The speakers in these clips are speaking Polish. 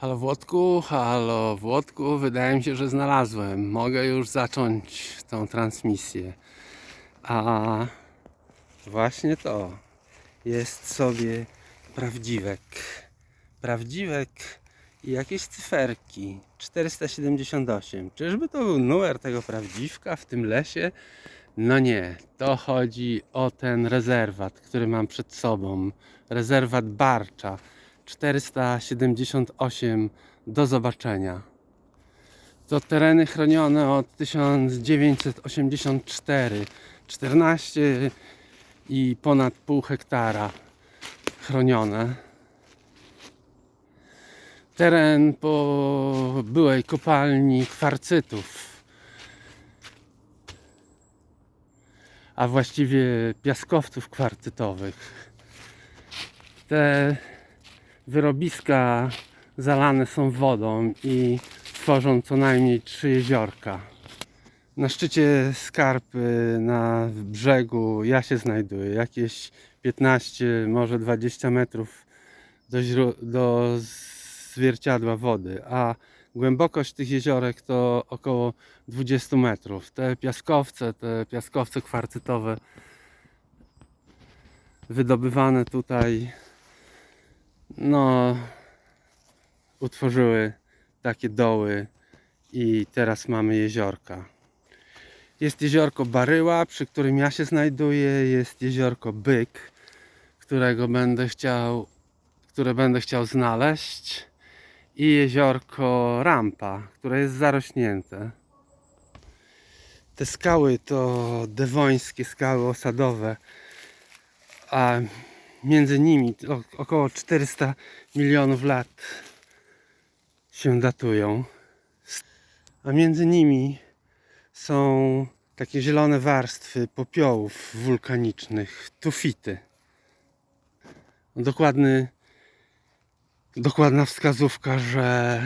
Halo Włodku, halo Włodku, wydaje mi się, że znalazłem. Mogę już zacząć tą transmisję. A właśnie to jest sobie prawdziwek. Prawdziwek i jakieś cyferki. 478. Czyżby to był numer tego prawdziwka w tym lesie? No nie, to chodzi o ten rezerwat, który mam przed sobą. Rezerwat Barcza. 478 do zobaczenia. To tereny chronione od 1984. 14 i ponad pół hektara chronione. Teren po byłej kopalni kwarcytów. A właściwie piaskowców kwarcytowych. Te wyrobiska zalane są wodą i tworzą co najmniej trzy jeziorka. Na szczycie skarpy na brzegu ja się znajduję, jakieś 15, może 20 metrów do, do zwierciadła wody, a głębokość tych jeziorek to około 20 metrów. Te piaskowce, te piaskowce kwarcytowe wydobywane tutaj no utworzyły takie doły i teraz mamy jeziorka. Jest jeziorko Baryła, przy którym ja się znajduję, jest jeziorko Byk, którego będę chciał, które będę chciał znaleźć i jeziorko Rampa, które jest zarośnięte. Te skały to dewońskie skały osadowe, a między nimi około 400 milionów lat się datują. A między nimi są takie zielone warstwy popiołów wulkanicznych, tufity. Dokładny, dokładna wskazówka, że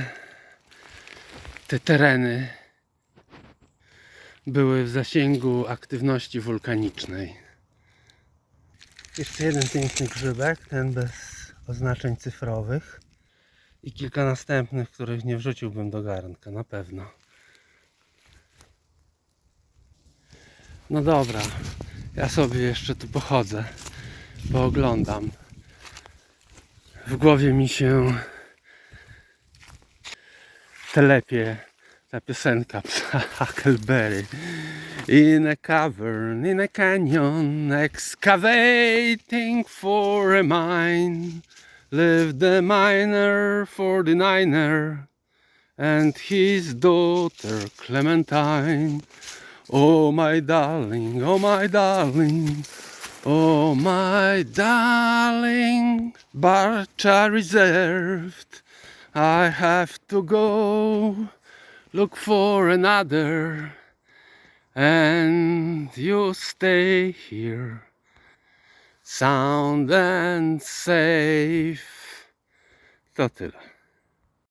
te tereny były w zasięgu aktywności wulkanicznej. Jeszcze jeden piękny grzybek, ten bez oznaczeń cyfrowych. I kilka następnych, których nie wrzuciłbym do garnka, na pewno. No dobra, ja sobie jeszcze tu pochodzę, pooglądam. W głowie mi się telepie ta piosenka Huckleberry. In a cavern, in a canyon, excavating for a mine, lived a miner, 49er, and his daughter Clementine. Oh my darling, oh my darling, oh my darling, Barcha reserved. I have to go look for another, and you stay here, sound and safe. To tyle.